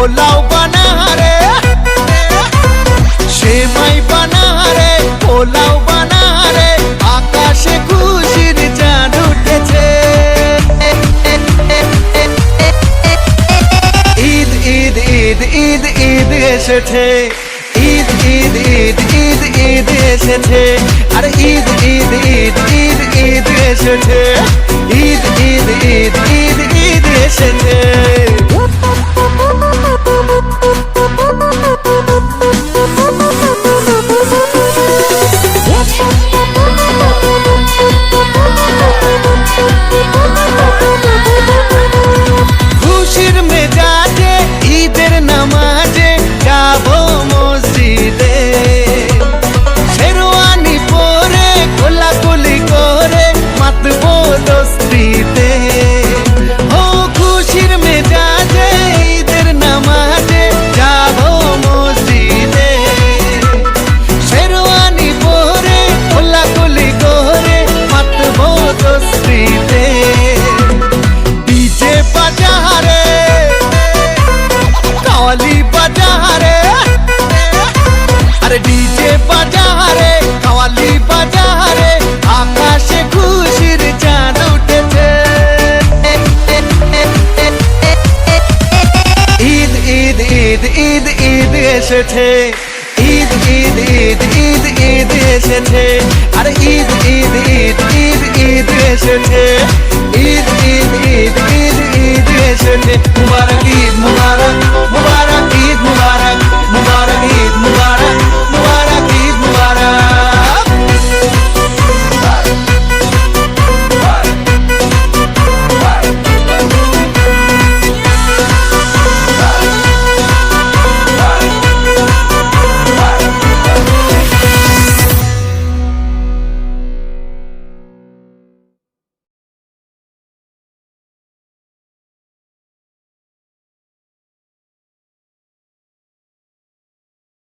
পোলাও বানাহারে সে মাই বানাহারে পোলাও বানাহারে আকাশে খুশির চাঁদ উঠেছে ঈদ ঈদ ঈদ ঈদ ঈদ এসেছে ঈদ ঈদ ঈদ ঈদ ঈদ এসেছে আর ঈদ ঈদ ঈদ ঈদ ঈদ এসেছে ঈদ ঈদ ঈদ ঈদ ঈদ এসেছে কাওয়ালি বাজারে আরে ডিজে বাজারে কাওয়ালি বাজারে আকাশে খুশির চাঁদ উঠেছে ঈদ ঈদ ঈদ ঈদ ঈদ এসেছে ঈদ ঈদ ঈদ ঈদ ঈদ এসেছে আরে ঈদ ঈদ ঈদ ঈদ ঈদ